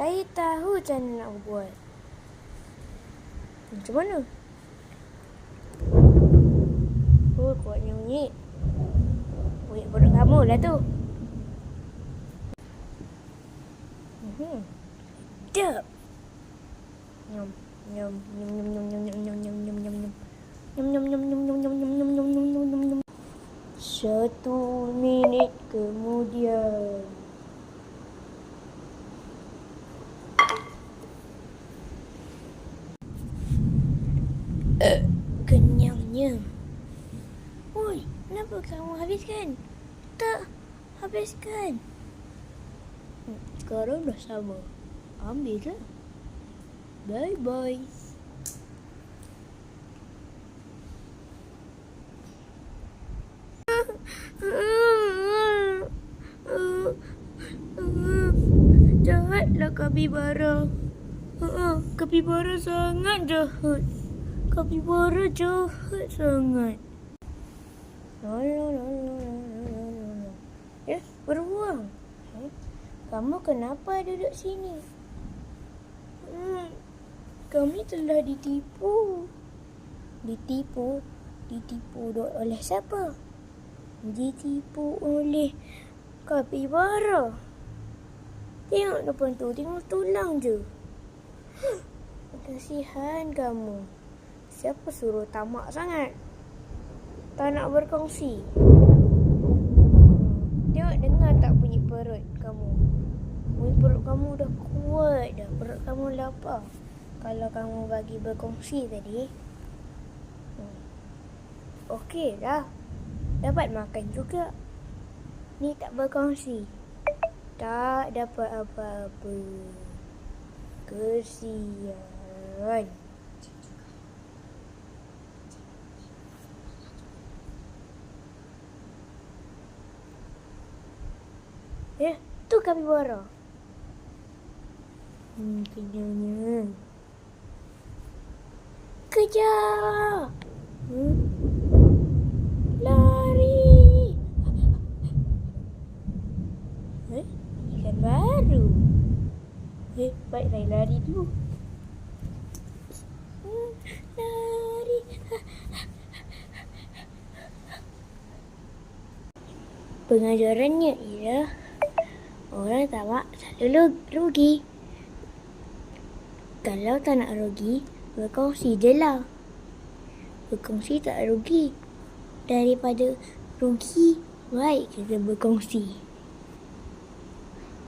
Saya tahu macam mana nak buat. Macam mana? Oh, kuatnya unyik. Unyik perut kamu lah tu. Mhm. Sedap. Nyom, nyom, nyom, nyom, nyom, nyom, nyom, nyom, nyom, nyom, nyom. Nyom, nyom, nyom, nyom, nyom, nyom, nyom, nyom, nyom, nyom, nyom, nyom, nyom. Satu minit kemudian. Uh, kenyangnya. Oi, kenapa kamu habiskan? Tak, habiskan. Hmm, Sekarang dah sama. Ambil lah. Bye-bye. Jahatlah kapibara. Uh, kapibara sangat jahat. Kapibara jahat sangat. Eh, beruang. Eh, kamu kenapa duduk sini? Hmm, kami telah ditipu. Ditipu? Ditipu oleh siapa? Ditipu oleh kapibara. Tengok depan tu, tengok tulang je. Kasihan kamu. Siapa suruh tamak sangat? Tak nak berkongsi. Tengok dengar tak bunyi perut kamu. Bunyi perut kamu dah kuat dah. Perut kamu lapar. Kalau kamu bagi berkongsi tadi. Hmm. Okey dah. Dapat makan juga. Ni tak berkongsi. Tak dapat apa-apa. Kesian. Ya, tu kapibara. Hmm, kenyangnya. Kejar! Hmm? Lari! Eh, ikan baru. Eh, saya lari dulu. Hmm. Pengajarannya ialah orang tamak selalu rugi. Kalau tak nak rugi, berkongsi je lah. Berkongsi tak rugi. Daripada rugi, baik kita berkongsi.